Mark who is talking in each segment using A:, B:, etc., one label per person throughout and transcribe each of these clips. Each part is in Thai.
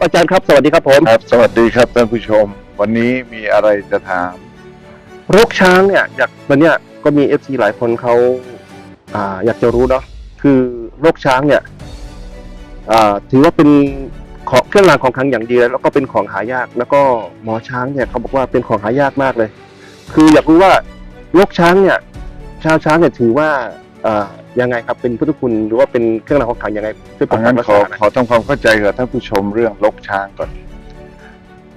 A: ครับอาจารย์ครับสวัสดีครับผม
B: ครับสวัสดีครับท่านผู้ชม วันนี้มีอะไรจะถาม
A: โรคช้างเนี่ยอยากวันเนี้ยก็มีเอฟซีหลายคนเขาอ่าอยากจะรู้เนาะคือโรคช้างเนี่ยอ่าถือว่าเป็นของเครื่องรางของขลังอย่างดีแล้วก็เป็นของหายาก แล้วก็หมอช้างเนี่ยเขาบอกว่าเป็นของหายากมากเลย คืออยากรู้ว่าโรคช้างเนี่ยชาวช้างเนี่ยถือว่าอ่า ยังไงครับเป็นพุทธคุณหรือว่าเป็นเครื่องรางของขลังยังไงช่วยปก
B: ดัง
A: ปั
B: นั้น
A: กรัก
B: ขอ
A: ษาหน่อย
B: ขอทำความเข้าใจกับท่านผู้ชมเรื่องลกช้างก่อน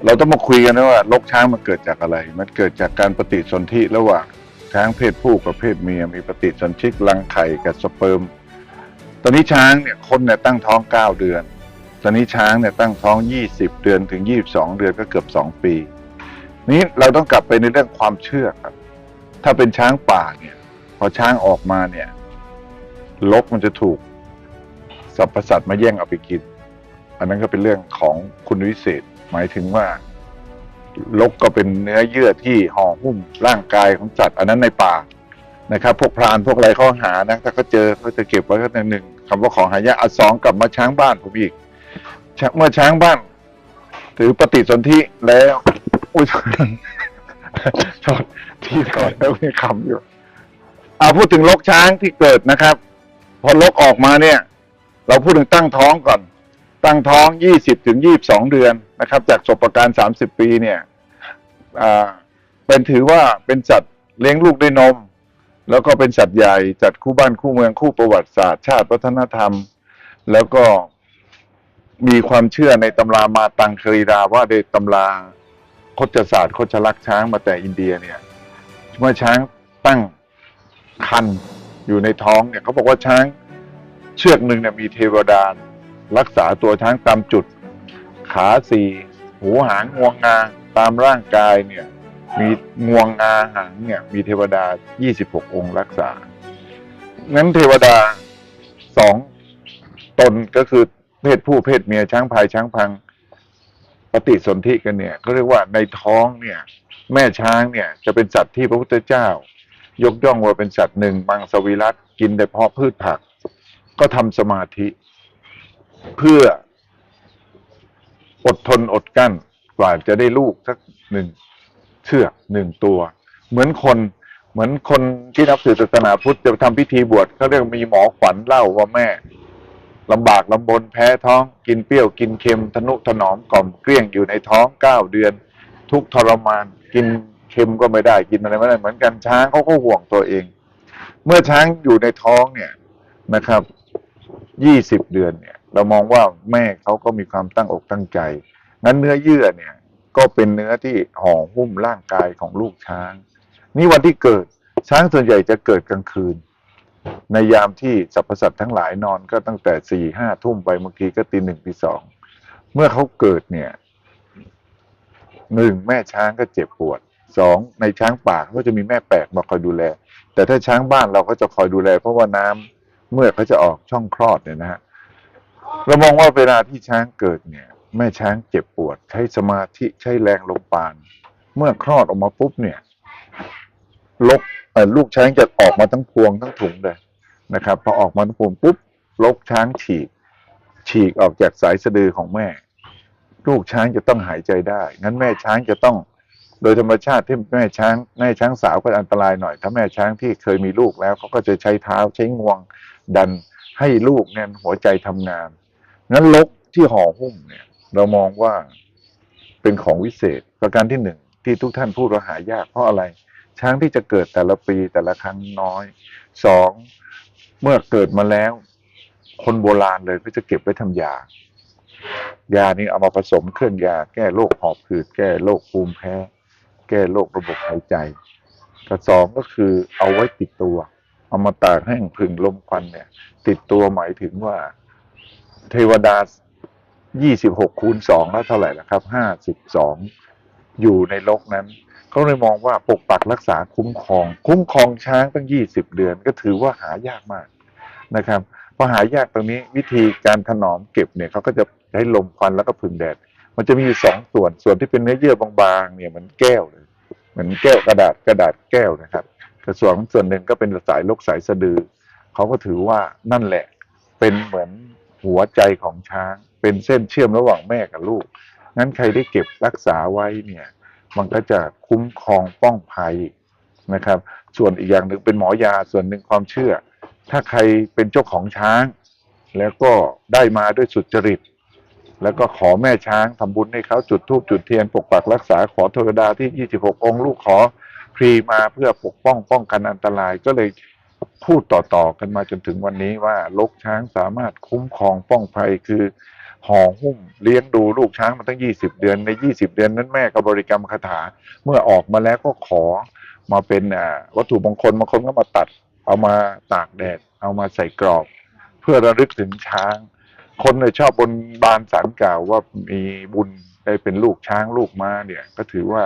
B: เราต้องมาคุยกันนะว่าลกช้างมันเกิดจากอะไร มันเกิดจากการปฏิสนธิระหว่างช้างเพศผู้กับเพศเมียมีปฏิสนธิรังไข่กับสเปิร์ม ตอนนี้ช้างเนี่ยคนเนี่ยตั้งท้องเก้าเดือน ตอนนี้ช้างเนี่ยตั้งท้องยี่สิบเดือนถึงยี่บสองเดือนก็เกือบสองปี นี้เราต้องกลับไปในเรื่องความเชื่อครับ ถ้าเป็นช้างป่าเนี่ย พอช้างออกมาเนี่ย ลกมันจะถูกสรรพสัตว์มาแย่งเอาไปกิน อันนั้นก็เป็นเรื่องของคุณวิเศษ หมายถึงว่า ลกก็เป็นเนื้อเยื่อที่ห่อหุ้มร่างกายของสัตว์ อันนั้นในป่านะครับ พวกพรานพวกอะไรเขาหานะถ้าเขาเจอเขาจะเก็บไว้ก็ในหนึ่งคำว่าของหายากอันสองกลับมาช้างบ้านผมอีกเมื่อช้างบ้านถือปฏิสนธิแล้วอุ้ยโทษที่ถอดแล้วมีคำอยู่อ่าพูดถึงลกช้างที่เกิดนะครับ พอลกออกมาเนี่ย เราพูดถึงตั้งท้องก่อน ตั้งท้องยี่สิบถึงยี่บสองเดือนนะครับ จากศพประการสามสิบปีเนี่ยเป็นถือว่าเป็นสัตว์เลี้ยงลูกด้วยนม แล้วก็เป็นสัตว์ใหญ่จัดคู่บ้านคู่เมืองคู่ประวัติศาสตร์ ชาติวัฒนธรรม แล้วก็มีความเชื่อในตำรามาตังครีราว่าในตำราโคจศาสตร์โคจลักช้างมาแต่อินเดียเนี่ยเมื่อช้างตั้งคัน อยู่ในท้องเนี่ยเขาบอกว่าช้างเชือกหนึ่งเนี่ยมีเทวดารักษาตัวช้างตามจุด ขาสี่หูหางงวงงาตามร่างกายเนี่ยมีงวงงาหางเนี่ยมีเทวดา 26 องค์รักษา งั้นเทวดาสองตนก็คือเพศผู้เพศเมียช้างพายช้างพังปฏิสนธิกันเนี่ยเขาเรียกว่าในท้องเนี่ย แม่ช้างเนี่ยจะเป็นสัตว์ที่พระพุทธเจ้า ยกย่องว่าเป็นสัตว์หนึ่งมังสวิรัตกินแต่เพาะพืชผัก ก็ทำสมาธิ เพื่ออดทนอดกั้นกว่าจะได้ลูกสักหนึ่งเชือกหนึ่งตัว เหมือนคนเหมือนคนที่นับถือศาสนาพุทธจะทำพิธีบวชเขาเรียกมีหมอขวัญเล่าว่าแม่ลำบากลำบนแพ้ท้อง กินเปรี้ยวกินเค็มทนุถนอมกล่อมเกลี้ยงอยู่ในท้องเก้าเดือน ทุกทรมานกิน เค็มก็ไม่ได้กินอะไรไม่ได้เหมือนกันช้างเขาก็ห่วงตัวเอง เมื่อช้างอยู่ในท้องเนี่ยนะครับยี่สิบเดือนเนี่ย เรามองว่าแม่เขาก็มีความตั้งอกตั้งใจ งั้นเนื้อเยื่อเนี่ย ก็เป็นเนื้อที่ห่อหุ้มร่างกายของลูกช้าง นี่วันที่เกิดช้างส่วนใหญ่จะเกิดกลางคืน ในยามที่สรรพสัตว์ทั้งหลายนอนก็ตั้งแต่สี่ห้าทุ่มไปบางทีก็ตีหนึ่งตีสองเมื่อเขาเกิดเนี่ยหนึ่งแม่ช้างก็เจ็บปวด สองในช้างป่าเขาก็จะมีแม่แปลกมาคอยดูแล แต่ถ้าช้างบ้านเราก็จะคอยดูแล เพราะว่าน้ำเมื่อเขาจะออกช่องคลอดเนี่ยนะฮะเรามองว่าเวลาที่ช้างเกิดเนี่ย แม่ช้างเจ็บปวด ใช้สมาธิใช้แรงลมปาน เมื่อคลอดออกมาปุ๊บเนี่ยลกลูกช้างจะออกมาทั้งพวงทั้งถุงเลยนะครับพอออกมาทั้งพวงปุ๊บลกช้างฉีก ฉีกออกจากสายสะดือของแม่ ลูกช้างจะต้องหายใจได้ งั้นแม่ช้างจะต้อง โดยธรรมชาติที่แม่ช้างแม่ช้างสาวก็อันตรายหน่อย ถ้าแม่ช้างที่เคยมีลูกแล้วเขาก็จะใช้เท้าใช้งวงดันให้ลูกเนี่ยหัวใจทำงานงั้นลกที่ห่อหุ้มเนี่ย เรามองว่าเป็นของวิเศษ ประการที่หนึ่งที่ทุกท่านพูดว่าหายากเพราะอะไร ช้างที่จะเกิดแต่ละปีแต่ละครั้งน้อยสองเมื่อเกิดมาแล้ว คนโบราณเลยก็จะเก็บไว้ทำยายานี้เอามาผสมเครื่องยา แก้โรคหอบหืดแก้โรคภูมิแพ้ ก้โรคระบบหายใจกับสองก็คือเอาไว้ติดตัว เอามาตากแห้งผึ่งลมควันเนี่ย ติดตัวหมายถึงว่า เทวดา26คูณ2แล้วเท่าไหร่ละครับ52อยู่ในโลกนั้นเขาเลยมองว่าปกปักรักษาคุ้มครอง คุ้มครองช้างตั้ง20เดือน ก็ถือว่าหายากมากนะครับพอหายากตรงนี้วิธีการถนอมเก็บเนี่ยเขาก็จะใช้ลมควันแล้วก็พึ่งแดด มันจะมีอยู่สองส่วนส่วนที่เป็นเนื้อเยื่อบางๆเนี่ยเหมือนแก้วเลยเหมือนแก้วกระดาษกระดาษแก้วนะครับกระส่วนส่วนหนึ่งก็เป็นสายลกสายสะดือเขาก็ถือว่านั่นแหละเป็นเหมือนหัวใจของช้าง เป็นเส้นเชื่อมระหว่างแม่กับลูก งั้นใครได้เก็บรักษาไว้เนี่ยมันก็จะคุ้มครองป้องภัยนะครับ ส่วนอีกอย่างหนึ่งเป็นหมอยาส่วนหนึ่งความเชื่อ ถ้าใครเป็นเจ้าของช้าง แล้วก็ได้มาด้วยสุจริต แล้วก็ขอแม่ช้างทำบุญให้เขาจุดธูปจุดเทียนปกปักรักษาขอเทวดาที่ 26 องค์ลูกขอพรีมาเพื่อปกป้องป้องกันอันตรายก็เลยพูดต่อๆกันมาจนถึงวันนี้ว่าลกช้างสามารถคุ้มครองป้องภัยคือห่อหุ้มเลี้ยงดูลูกช้างมาตั้ง 20 เดือนใน 20 เดือนนั้นแม่ก็บริกรรมคาถา เมื่อออกมาแล้วก็ขอมาเป็นอ่าวัตถุมงคลบางคนก็มาตัด เอามาตากแดด เอามาใส่กรอบ เพื่อระลึกถึงช้าง คนเนี่ยชอบบนบานสารกล่าวว่ามีบุญได้เป็นลูกช้างลูกม้าเนี่ย ก็ถือว่า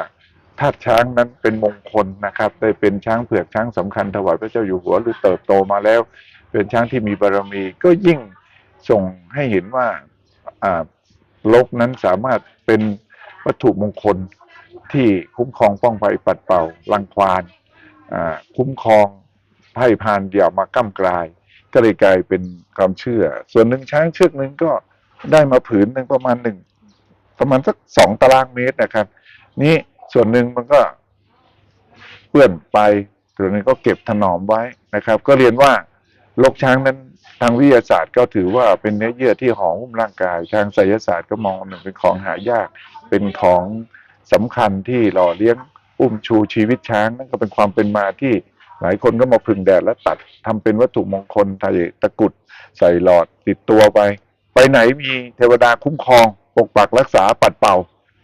B: ธาตุช้างนั้นเป็นมงคลนะครับ ได้เป็นช้างเผือกช้างสำคัญถวายพระเจ้าอยู่หัวหรือเติบโตมาแล้ว เป็นช้างที่มีบารมี ก็ยิ่งส่งให้เห็นว่าอ่าลกนั้นสามารถเป็นวัตถุมงคลที่คุ้มครองป้องภัยปัดเป่ารังควานคุ้มครองไพ่พานอย่ามาก้ำกลาย ก็เลยกลายเป็นความเชื่อ ส่วนหนึ่งช้างเชือกหนึ่งก็ได้มาผืนหนึ่งประมาณหนึ่งประมาณสักสองตารางเมตรนะครับ นี่ส่วนหนึ่งมันก็เปื้อนไปส่วนหนึ่งก็เก็บถนอมไว้นะครับ ก็เรียนว่าโลกช้างนั้นทางวิทยาศาสตร์ก็ถือว่าเป็นเนื้อเยื่อที่ห่อหุ้มร่างกาย ทางไสยศาสตร์ก็มองหนึ่งเป็นของหายาก เป็นของสำคัญที่หล่อเลี้ยงอุ้มชูชีวิตช้างนั่นก็เป็นความเป็นมาที่ หลายคนก็มาพึ่งแดดแล้วตัดทำเป็นวัตถุมงคลใส่ตะกรุดใส่หลอดติดตัวไป ไปไหนมีเทวดาคุ้มครอง ปกปักรักษาปัดเป่า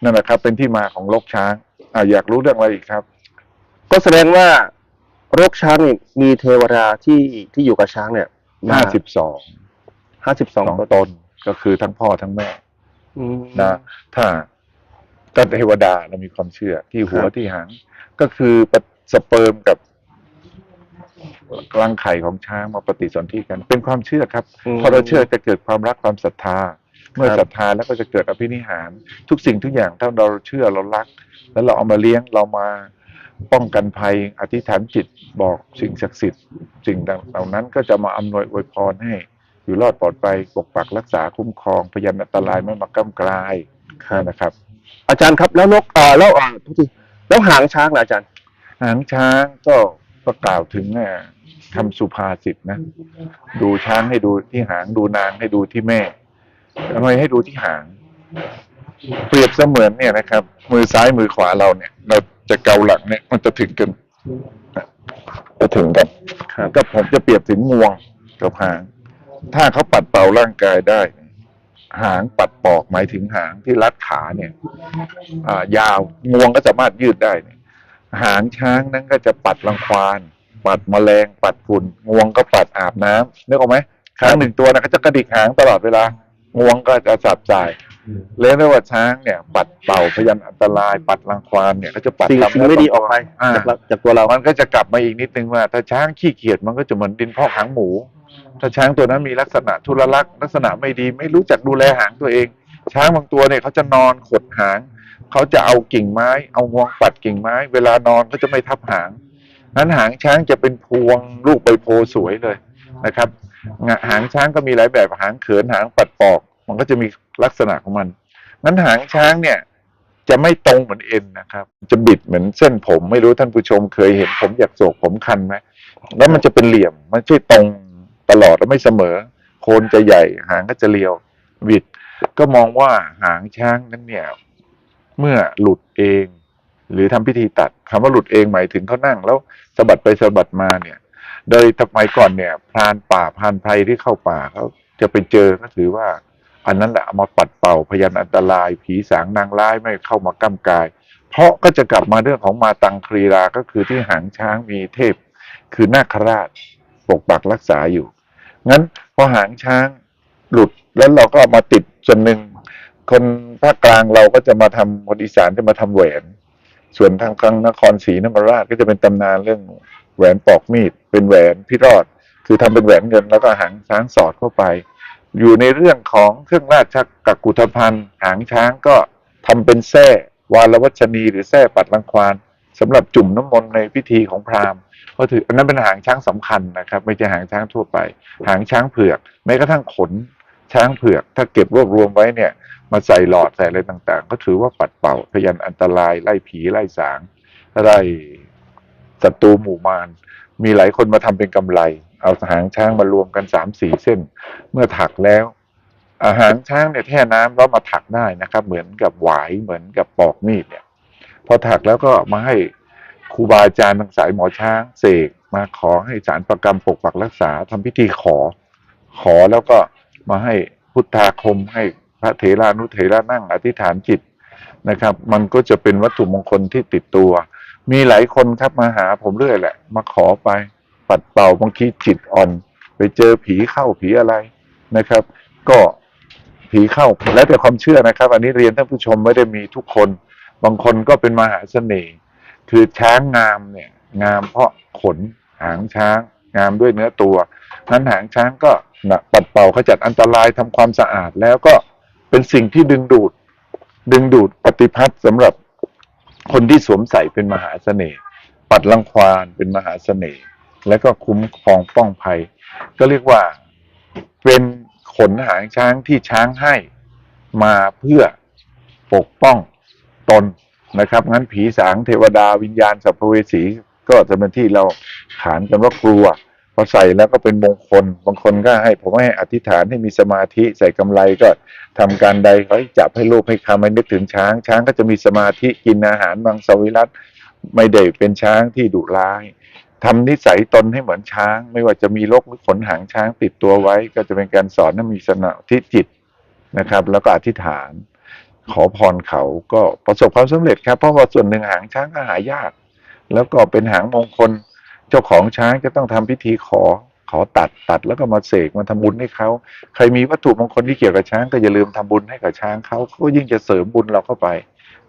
B: นั่นแหละครับ เป็นที่มาของลกช้างอ่าอยากรู้เรื่องอะไรอีกครับ
A: ก็แสดงว่าโรคช้างนี่มีเทวดาที่ที่อยู่กับช้างเนี่ย
B: ห้าสิบสอง
A: ห้าสิบส
B: ส
A: อ
B: องงตนก็คือทั้งพ่อทั้งแม่
A: อืม
B: นะถ้าก็เทวดาเรามีความเชื่อที่หัว
A: ครับ
B: ที่หางก็คือปะสเปิร์มกับ รังไข่ของช้างมาปฏิสนธิกัน เป็นความเชื่อครับ
A: ม
B: พอเราเชื่อจะเกิดความรักความศรัทธา เมื่อ
A: ครับ
B: ศรัทธาแล้วก็จะเกิดอภินิหาร ทุกสิ่งทุกอย่างถ้าเราเชื่อเรารัก แล้วเราเอามาเลี้ยงเรามาป้องกันภัยอธิษฐานจิตบอกสิ่งศักดิ์สิทธิ์สิ่งเหล่านั้นก็จะมาอำนวยอวยพรให้ อยู่รอดปลอดภัยปกปักรักษาคุ้มครองพยานอันตรายไม่มาก้ำกลายนะครับ
A: อาจารย์ครับแล้วนกเอ่อแล้วเอ่อทุกทีแล้วหางช้างล่ะอาจารย์
B: หางช้างก็ ก็กล่าวถึงอะคำสุภาษิตนะ ดูช้างให้ดูที่หาง ดูนางให้ดูที่แม่ทำไมให้ดูที่หาง เปรียบเสมือนเนี่ยนะครับ มือซ้ายมือขวาเราเนี่ย เราจะเกาหลังเนี่ย มันจะถึงกันจะถึงกัน
A: ครับ
B: ก็ผมจะเปรียบถึงงวงกับหาง ถ้าเขาปัดเป่าร่างกายได้ หางปัดปอกหมายถึงหางที่รัดขาเนี่ยอ่ายาวงวงก็สามารถยืดได้เนี่ย หางช้างนั้นก็จะปัดรังควาน ปัดแมลง ปัดฝุ่น งวงก็ปัดอาบน้ำนึกออกไหมช้างหนึ่งตัวนะก็จะกระดิกหางตลอดเวลา งวงก็จะสับจ่ายเลยไม่ว่าช้างเนี่ย ปัดเป่าพยันอันตราย ปัดรังควานเนี่ยก็จะปัด
A: สิ่ง
B: ทำ
A: สิ่งไม่ดีออกไป
B: อ่า
A: จากเราจากตัวเรา
B: มันก็จะกลับมาอีกนิดนึงว่า ถ้าช้างขี้เกียจมันก็จะเหมือนดินพอกหางหมู ถ้าช้างตัวนั้นมีลักษณะทุรลักษณ์ลักษณะไม่ดีไม่รู้จักดูแลหางตัวเอง ช้างบางตัวเนี่ยเขาจะนอนขดหาง เขาจะเอากิ่งไม้ เอางวงปัดกิ่งไม้ เวลานอนก็จะไม่ทับหาง นั้นหางช้างจะเป็นพวงลูกใบโพสวยเลยนะครับ หางช้างก็มีหลายแบบหางเขินหางปัดปอก มันก็จะมีลักษณะของมันนั้นหางช้างเนี่ยจะไม่ตรงเหมือนเอ็นนะครับ จะบิดเหมือนเส้นผม ไม่รู้ท่านผู้ชมเคยเห็นผมอยากโศกผมคันไหมแล้วมันจะเป็นเหลี่ยมมันไม่ใช่ตรงตลอดแล้วไม่เสมอ โคนจะใหญ่ หางก็จะเรียวบิด ก็มองว่าหางช้างนั้นเนี่ย เมื่อหลุดเอง หรือทำพิธีตัดคำว่าหลุดเองหมายถึงเขานั่ง แล้วสะบัดไปสะบัดมาเนี่ย โดยสมัยก่อนเนี่ยพรานป่าพรานไพรที่เข้าป่าเขาจะไปเจอก็ถือว่า อันนั้นแหละมาปัดเป่าพยันอันตราย ผีสางนางร้ายไม่เข้ามาก้ำกาย เพราะก็จะกลับมาเรื่องของมาตังครีราก็คือที่หางช้างมีเทพ คือนาคราชปกปักรักษาอยู่งั้นพอหางช้างหลุดแล้วเราก็มาติดส่วนหนึ่ง คนภาคกลางเราก็จะมาทำคนอีสานจะมาทำแหวน ส่วนทางกลางนครศรีธรรมราชก็จะเป็นตำนานเรื่องแหวนปอกมีด เป็นแหวนพิรอด คือทำเป็นแหวนเงินแล้วก็หางช้างสอดเข้าไป อยู่ในเรื่องของเครื่องราชกักกุฏภัณฑ์ หางช้างก็ทำเป็นแส้วาลวัชนีหรือแส้ปัดรังควานสำหรับจุ่มน้ำมนต์ในพิธีของพราหมณ์เพราะถืออันนั้นเป็นหางช้างสำคัญนะครับ ไม่ใช่หางช้างทั่วไป หางช้างเผือกแม้กระทั่งขนช้างเผือก ถ้าเก็บรวบรวมไว้เนี่ย มาใส่หลอดใส่อะไรต่าง ๆ ก็ถือว่าปัดเป่าพยันอันตรายไล่ผีไล่สางไล่ศัตรูหมู่มารมีหลายคนมาทำเป็นกำไร เอาหางช้างมารวมกันสามสี่เส้น เมื่อถักแล้วอาหางช้างเนี่ยแช่น้ำแล้วมาถักได้นะครับ เหมือนกับหวายเหมือนกับปอกมีดเนี่ย พอถักแล้วก็มาให้ครูบาอาจารย์ทางสายหมอช้างเสกมาขอให้สารประกรรมปกปักรักษาทำพิธีขอ ขอแล้วก็มาให้พุทธาคมให้ พระเถรานุเถระนั่งอธิษฐานจิตนะครับ มันก็จะเป็นวัตถุมงคลที่ติดตัว มีหลายคนครับมาหาผมเรื่อยแหละ มาขอไป ปัดเป่าบางทีจิตอ่อน ไปเจอผีเข้าผีอะไรนะครับ ก็ผีเข้าแล้วแต่ความเชื่อนะครับ อันนี้เรียนท่านผู้ชมไม่ได้มีทุกคน บางคนก็เป็นมหาเสน่ห์คือช้างงามเนี่ย งามเพราะขนหางช้าง งามด้วยเนื้อตัวนั้นหางช้างก็นะปัดเป่าขจัดอันตรายทำความสะอาดแล้วก็ เป็นสิ่งที่ดึงดูด ดึงดูดปฏิพัทธ์สำหรับคนที่สวมใส่เป็นมหาเสน่ห์ปัดรังควานเป็นมหาเสน่ห์แล้วก็คุ้มครองป้องภัย ก็เรียกว่าเป็นขนหางช้างที่ช้างให้มาเพื่อปกป้องตนนะครับงั้นผีสางเทวดาวิญญาณสัพเพเวสี ก็จะเป็นที่เราขานกันว่ากลัว พอใส่แล้วก็เป็นมงคล บางคนก็ให้ผมให้อธิษฐานให้มีสมาธิใส่กำไรก็ทำการใดเขาจับให้ลูกให้คำให้นึกถึงช้าง ช้างก็จะมีสมาธิกินอาหารมังสวิรัตไม่ได้เป็นช้างที่ดุร้ายทำนิสัยตนให้เหมือนช้าง ไม่ว่าจะมีลกหรือขนหางช้างติดตัวไว้ ก็จะเป็นการสอนให้มีสมาธิจิตนะครับ แล้วก็อธิษฐาน ขอพรเขาก็ประสบความสำเร็จครับ เพราะว่าส่วนหนึ่งหางช้างก็หายาก แล้วก็เป็นหางมงคล จ้าของช้างจะต้องทำพิธีขอ ขอตัดตัดแล้วก็มาเสกมาทำบุญให้เขาใครมีวัตถุมงคลที่เกี่ยวกับช้างก็อย่าลืมทำบุญให้กับช้างเขาเขาก็ยิ่งจะเสริมบุญเราเข้าไป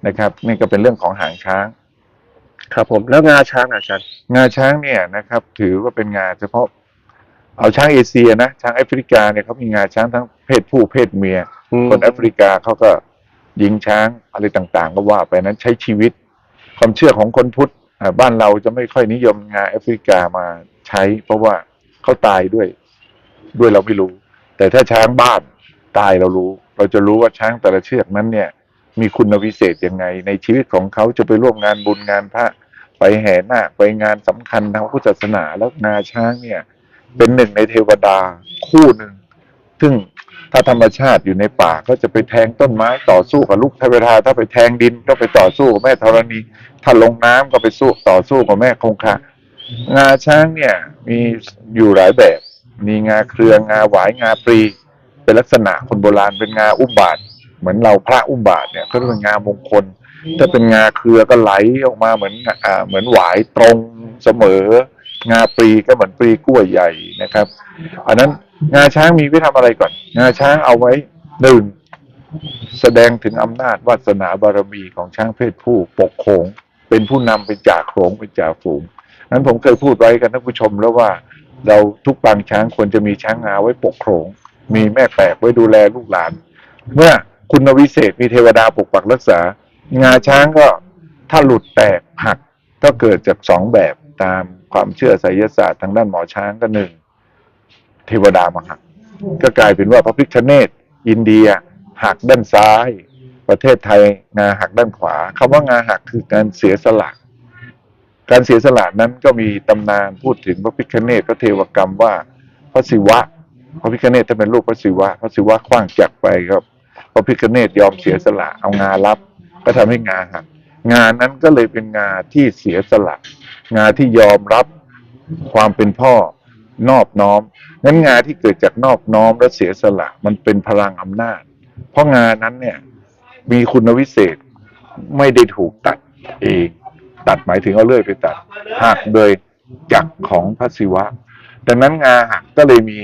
B: นะครับนี่ก็เป็นเรื่องของหางช้าง
A: ครับผมแล้วงาช้างอะอาจารย์
B: งาช้างเนี่ยนะครับ ถือว่าเป็นงาเฉพาะ เอาช้างเอเชียนะช้างแอฟริกาเนี่ยเขามีงาช้างทั้งเพศผู้เพศเมีย คนแอฟริกาเขาก็ยิงช้างอะไรต่างๆ ก็ว่าไปนั้นใช้ชีวิต ความเชื่อของคนพุทธอ่า บ้านเราจะไม่ค่อยนิยมงาแอฟริกามาใช้ เพราะว่าเขาตายด้วย ด้วยเราไม่รู้ แต่ถ้าช้างบ้านตายเรารู้ เราจะรู้ว่าช้างแต่ละเชือกนั้นเนี่ย มีคุณวิเศษยังไง ในชีวิตของเขาจะไปร่วมงานบุญงานพระไปแห่นาคไปงานสำคัญทางพุทธศาสนาแล้วงาช้างเนี่ย เป็นหนึ่งในเทวดาคู่หนึ่งซึ่ง ถ้าธรรมชาติอยู่ในป่าก็จะไปแทงต้นไม้ต่อสู้กับลูกเทวดาถ้าไปแทงดินก็ไปต่อสู้กับแม่ธรณี ถ้าลงน้ำก็ไปสู้ต่อสู้กับแม่คงคางาช้างเนี่ยมีอยู่หลายแบบ มีงาเครืองาหวายงาปรี เป็นลักษณะคนโบราณเป็นงาอุ้มบาท เหมือนเราพระอุ้มบาทเนี่ยก็เรียกว่างามงคล ถ้าเป็นงาเครือก็ไหลออกมาเหมือนอ่าเหมือนหวายตรงเสมอ งาปรีก็เหมือนปรีกล้วยใหญ่นะครับ อันนั้น งาช้างมีไว้ทำอะไรก่อน งาช้างเอาไว้หนึ่งแสดงถึงอำนาจวาสนาบารมีของช้างเพศผู้ปกโขงเป็นผู้นำเป็นจ่าโขงเป็นจ่าฝูงนั้นผมเคยพูดไว้กับท่านผู้ชมแล้วว่า เราทุกปางช้างควรจะมีช้างงาไว้ปกโขงมีแม่แปลกไว้ดูแลลูกหลาน เมื่อคุณวิเศษมีเทวดาปกปักรักษา งาช้างก็ถ้าหลุดแตกหักก็เกิดจากสองแบบตามความเชื่อไสยศาสตร์ทางด้านหมอช้างก็หนึ่ง เทวดามาหัก ก็กลายเป็นว่าพระพิฆเนศอินเดียหักด้านซ้าย ประเทศไทยงาหักด้านขวาคำว่างาหักคือการเสียสละ การเสียสละนั้นก็มีตำนานพูดถึงพระพิฆเนศพระเทวกรรมว่าพระศิวะ พระพิฆเนศถ้าเป็นลูกพระศิวะ พระศิวะขว้างจักรไปครับ พระพิฆเนศยอมเสียสละเอางารับ ก็ทำให้งาหักงานนั้นก็เลยเป็นงาที่เสียสละ งาที่ยอมรับความเป็นพ่อ นอบน้อมนั้นงานที่เกิดจากนอบน้อมและเสียสละมันเป็นพลังอำนาจ เพราะงานนั้นเนี่ยมีคุณวิเศษไม่ได้ถูกตัดเองตัดหมายถึงเอาเลื่อยไปตัดหักโดยจักรของพระศิวะ ดังนั้นงาหักก็เลยมี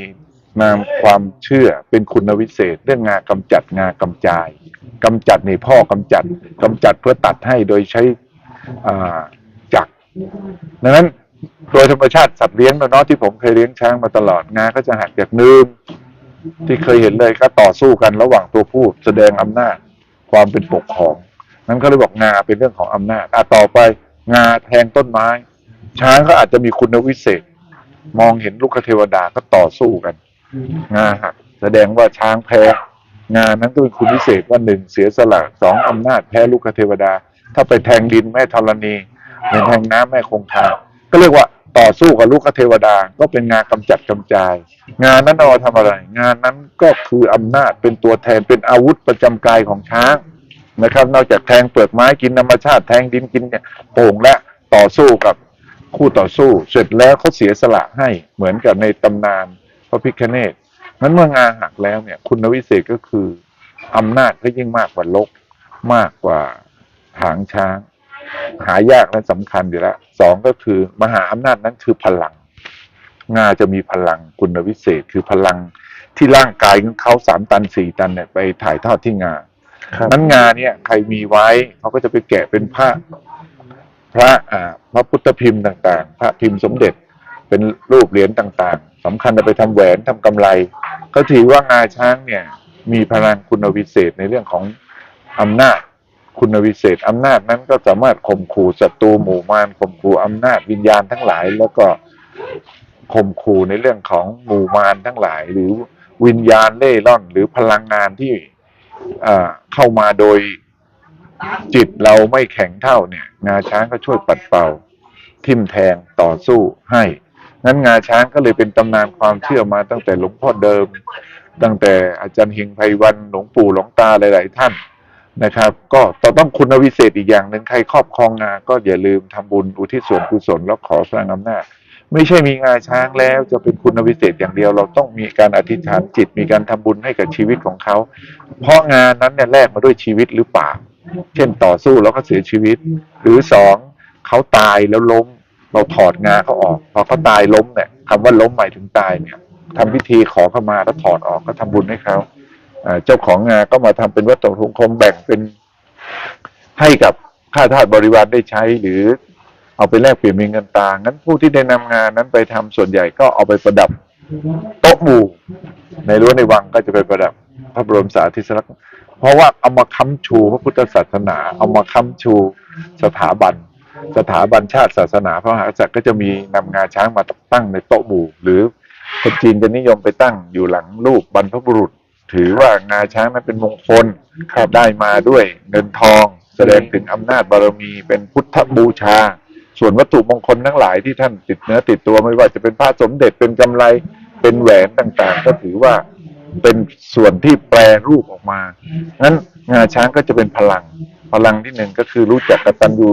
B: นามความเชื่อเป็นคุณวิเศษ เรื่องงากำจัดงากำจายกำจัดในพ่อกำจัดกำจัดเพื่อตัดให้โดยใช้จักรดังนั้น โดยธรรมชาติสัตว์เลี้ยงเนาะที่ผมเคยเลี้ยงช้างมาตลอดงาก็จะหักจากนึ่งที่เคยเห็นเลยก็ต่อสู้กันระหว่างตัวผู้แสดงอำนาจความเป็นปกครอง นั้นก็เลยบอกงาเป็นเรื่องของอำนาจอะต่อไปงาแทงต้นไม้ ช้างก็อาจจะมีคุณวิเศษ มองเห็นลูกเทวดาก็ต่อสู้กัน งาหักแสดงว่าช้างแพ้งานนั้นก็เป็นคุณพิเศษว่าหนึ่งเสียสละสองอำนาจแพ้ลูกเทวดา ถ้าไปแทงดินแม่ธรณีไปแทงน้ำแม่คงคา ก็เรียกว่าต่อสู้กับลูกเทวดาก็เป็นงานกำจัดกำจาย งานนั้นเอามาทำอะไร งานนั้นก็คืออำนาจเป็นตัวแทนเป็นอาวุธประจำกายของช้างนะครับ นอกจากแทงเปลือกไม้กินธรรมชาติแทงดินกินเนี่ยโป่งและต่อสู้กับคู่ต่อสู้ เสร็จแล้วเขาเสียสละให้เหมือนกับในตำนานพระพิคเนตนั้นเมื่องานหักแล้วเนี่ย คุณวิเศษก็คืออำนาจก็ยิ่งมากกว่าลกมากกว่าหางช้าง หายากและสำคัญอยู่แล้วสองก็คือ มหาอำนาจนั้นคือพลัง งาจะมีพลังคุณวิเศษคือพลังที่ร่างกายของเขาสามตันสี่ตันเนี่ยไปถ่ายทอดที่งา
A: ครับ
B: นั้นงาเนี่ยใครมีไว้เขาก็จะไปแกะเป็นพระพระอ่าพระพุทธพิมพ์ต่างๆ พระพิมพ์สมเด็จเป็นรูปเหรียญต่างๆสำคัญจะไปทำแหวนทำกำไร ก็ถือว่างาช้างเนี่ย มีพลังคุณวิเศษในเรื่องของอำนาจ คุณวิเศษอำนาจนั้นก็สามารถข่มขู่ศัตรูหมู่มารข่มขู่อำนาจวิญญาณทั้งหลาย แล้วก็ข่มขู่ในเรื่องของหมู่มารทั้งหลาย หรือวิญญาณเล่ร่อน หรือพลังงานที่อ่าเข้ามาโดยจิตเราไม่แข็งเท่าเนี่ย งาช้างก็ช่วยปัดเป่า ทิ่มแทงต่อสู้ให้นั้นงาช้างก็เลยเป็นตำนานความเชื่อมาตั้งแต่หลวงพ่อเดิม ตั้งแต่อาจารย์เฮงไพวันหลวงปู่หลวงตาหลาย ๆ ท่าน นะครับ ก็ต้องคุณวิเศษอีกอย่างหนึ่งใครครอบครองงาก็อย่าลืมทำบุญอุทิศส่วนกุศลแล้วขอสร้างอำนาจไม่ใช่มีงาช้างแล้วจะเป็นคุณวิเศษอย่างเดียว เราต้องมีการอธิษฐานจิตมีการทำบุญให้กับชีวิตของเขา เพราะงานนั้นเนี่ยแลกมาด้วยชีวิตหรือเปล่า เช่นต่อสู้แล้วก็เสียชีวิต หรือสองเขาตายแล้วล้ม เราถอดงาเขาออกพอเขาตายล้มเนี่ยคำว่าล้มหมายถึงตายเนี่ยทำพิธีขอเข้ามาแล้วถอดออกก็ทำบุญให้เขา เจ้าของงาก็มาทำเป็นวัตถุมงคลแบ่งเป็นให้กับข้าทาสบริวารได้ใช้ หรือเอาไปแลกเปลี่ยนเป็นเงินตางั้นผู้ที่ได้นำงานนั้นไปทำส่วนใหญ่ก็เอาไปประดับโต๊ะหมู่ ในรั้วในวังก็จะไปประดับพระบรมสารีริลักษณ์เพราะว่าเอามาค้ำชูพระพุทธศาสนา เอามาค้ำชูสถาบัน สถาบันชาติศาสนาพระมหากษัตริย์ก็จะมีนำงาช้างมาตั้งในโต๊ะหมู่ หรือคนจีนจะนิยมไปตั้งอยู่หลังรูปบรรพบุรุษ ถือว่างาช้างนั้นเป็นมงคลได้มาด้วยเงินทอง แสดงถึงอำนาจบารมีเป็นพุทธบูชา ส่วนวัตถุมงคลทั้งหลายที่ท่านติดเนื้อติดตัวไม่ว่าจะเป็นผ้าสมเด็จเป็นกำไรเป็นแหวนต่างๆ ก็ถือว่าเป็นส่วนที่แปรรูปออกมางั้นงาช้างก็จะเป็นพลัง พลังที่หนึ่งก็คือรู้จักกตัญญู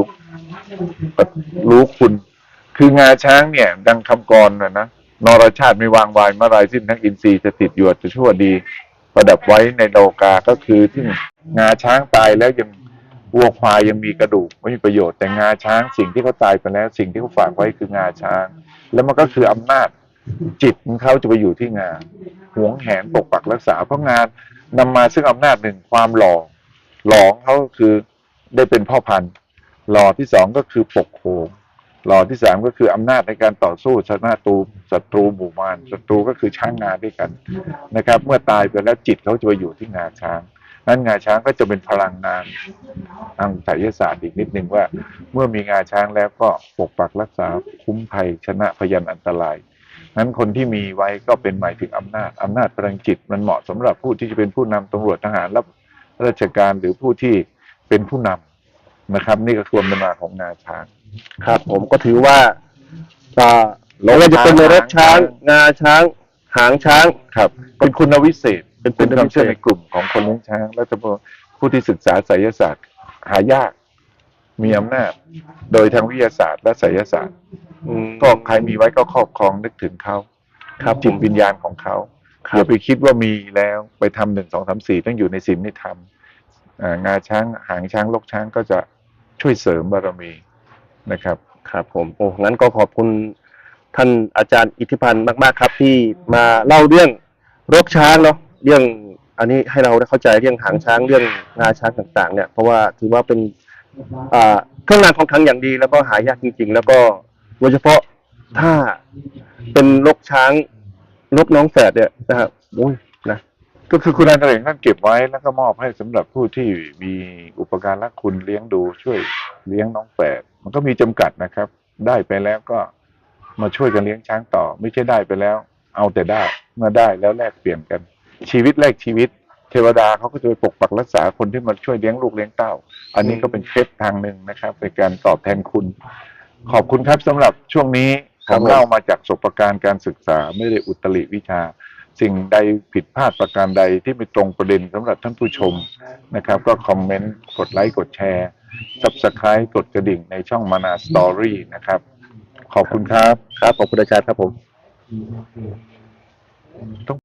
B: รู้คุณ คืองาช้างเนี่ย ดังคำกรนะนะนรชาติไม่วางวายเมื่อไรสิ้นทั้งอินทรีย์จะติดอยู่จะชั่วดี ประดับไว้ในโลกาก็คือที่งาช้างตายแล้วยังวัวควายยังมีกระดูกไม่มีประโยชน์แต่งาช้างสิ่งที่เขาตายไปแล้วสิ่งที่เขาฝากไว้คืองาช้าง แล้วมันก็คืออำนาจจิตของเขาจะไปอยู่ที่งาหวงแหนปกปักรักษาเพราะงานนำมาซึ่งอำนาจหนึ่งความหล่อหลอของเขาคือได้เป็นพ่อพันธุ์หล่อที่สองก็คือปกโขง หล่อที่สามก็คืออำนาจในการต่อสู้ชนะตูศัตรูหมู่มารศัตรูก็คือช้างงาด้วยกันนะครับ เมื่อตายไปแล้วจิตเขาจะไปอยู่ที่งาช้าง นั้นงาช้างก็จะเป็นพลังงานทางไสยศาสตร์อีกนิดนึงว่า เมื่อมีงาช้างแล้วก็ปกปักรักษาคุ้มภัยชนะพยันอันตรายนั้นคนที่มีไว้ก็เป็นหมายถึงอำนาจอำนาจพลังจิตมันเหมาะสำหรับผู้ที่จะเป็นผู้นำตำรวจทหารรับราชการหรือผู้ที่เป็นผู้นำ นะครับ นี่ก็ควรเป็นมาของงาช้าง
A: ครับผมก็ถือว่าอ่าไม่ว่าจะเป็นในรถช้าง งาช้าง หางช้าง
B: ครับ เป็นคุณวิเศษ
A: เป็น
B: เป็น
A: คุณ
B: ความ
A: วิเศ
B: เชื่อ
A: ษ
B: ในกลุ่มของคนเลี้ยงช้าง และเฉพาะผู้ที่ศึกษาไสยศาสตร์ หายาก มีอำนาจ โดยทางวิทยาศาสตร์ และไสยศาสตร์
A: อืม
B: ก็ใครมีไว้ก็ครอบครองนึกถึงเขา
A: ครับ
B: จิตวิญญาณของเขา
A: ครับ
B: อย่าไปคิดว่ามีแล้วไปทำหนึ่งสองสามสี่ต้องอยู่ในศีลในธรรมอ่างาช้างหางช้างลกช้างก็จะ ช่วยเสริมบารมีนะครับ
A: ครับผมโอ้งั้นก็ขอบคุณท่านอาจารย์อิทธิพันธ์มาก ๆ ครับ ที่มาเล่าเรื่องรกช้างเนาะเรื่องอันนี้ให้เราได้เข้าใจเรื่องหางช้างเรื่องงาช้างต่าง ๆ เนี่ยเพราะว่าถือว่าเป็นเครื่องรางของขลังอย่างดี แล้วก็หายากจริง ๆ แล้วก็โดยเฉพาะถ้าเป็นรกช้างรกน้องแฝดเนี่ยนะครับโอ้ย
B: ก็คือคุณอาจารย์ท่านเก็บไว้แล้วก็มอบให้สำหรับผู้ที่มีอุปการะคุณเลี้ยงดูช่วยเลี้ยงน้องแฝดมันก็มีจำกัดนะครับ ได้ไปแล้วก็มาช่วยกันเลี้ยงช้างต่อ ไม่ใช่ได้ไปแล้ว เอาแต่ได้เมื่อได้แล้วแลกเปลี่ยนกัน ชีวิตแรกชีวิต เทวดาเขาก็จะไปปกปักรักษาคนที่มาช่วยเลี้ยงลูกเลี้ยงเต้า อันนี้ก็เป็นเคล็ดทางหนึ่งนะครับในการตอบแทนคุณ ขอบคุณครับสำหรับช่วงนี้
A: ครั
B: ผ
A: บ
B: มเล่ามาจากประสบการณ์การศึกษาไม่ได้อุตริวิชา สิ่งใดผิดพลาดประการใดที่ไม่ตรงประเด็นสำหรับท่านผู้ชมนะครับ ก็คอมเมนต์กดไลค์กดแชร์ subscribe กดกระดิ่งในช่องมานาสตอรี่นะครับ ขอบคุณครับ
A: ครับ ขอบคุณอาจารย์ครับผม
B: ต้อง